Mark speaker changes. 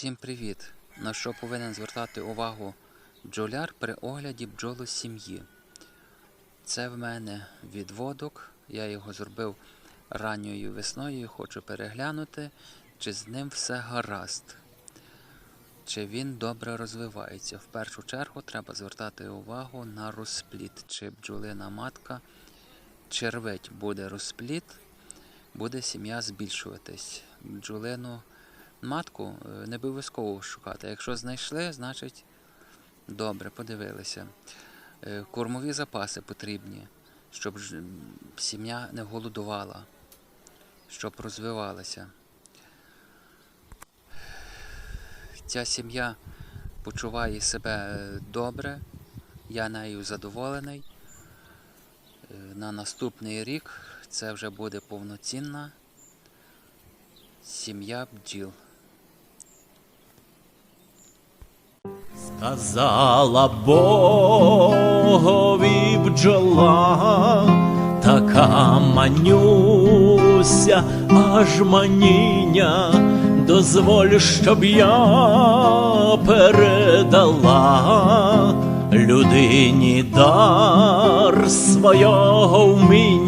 Speaker 1: Всім привіт! На що повинен звертати увагу бджоляр при огляді бджолу сім'ї? Це в мене відводок. Я його зробив ранньою весною і хочу переглянути, чи з ним все гаразд. Чи він добре розвивається. В першу чергу треба звертати увагу на розпліт. Чи бджолина матка червить буде розпліт, буде сім'я збільшуватись. Бджолину матку е, не обов'язково шукати. Якщо знайшли, значить добре, подивилися. Е, Кормові запаси потрібні, щоб сім'я не голодувала, щоб розвивалася. Ця сім'я почуває себе е, добре, я нею задоволений. На наступний рік це вже буде повноцінна сім'я бджіл.
Speaker 2: Сказала Богові бджола, така манюся, аж маніння, дозволь, щоб я передала людині дар свого вміння.